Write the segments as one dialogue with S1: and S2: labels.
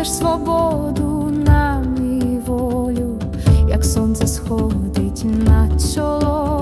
S1: несеш свободу нам і волю, як сонце сходить на чоло.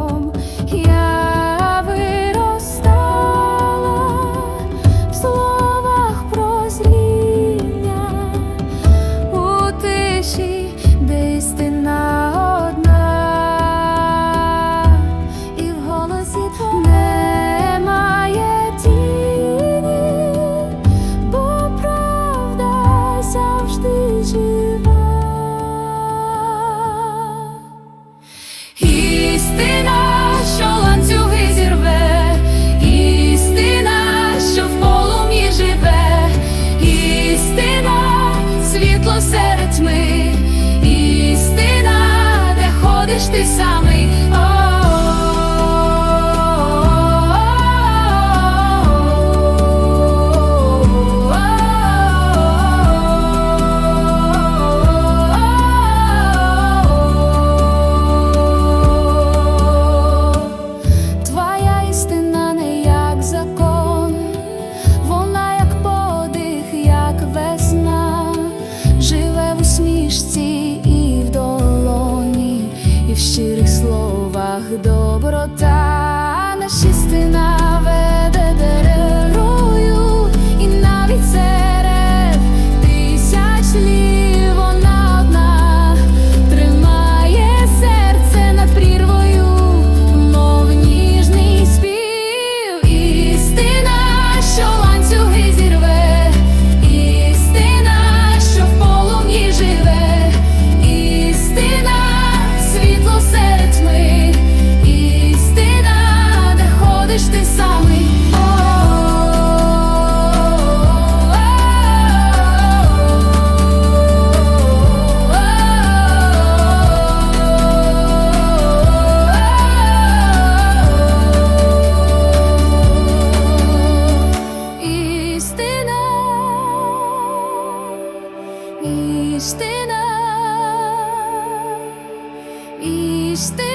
S1: серед тьми істина, де ходиш ти самий. щирих словах доброта. Cristina. Cristina.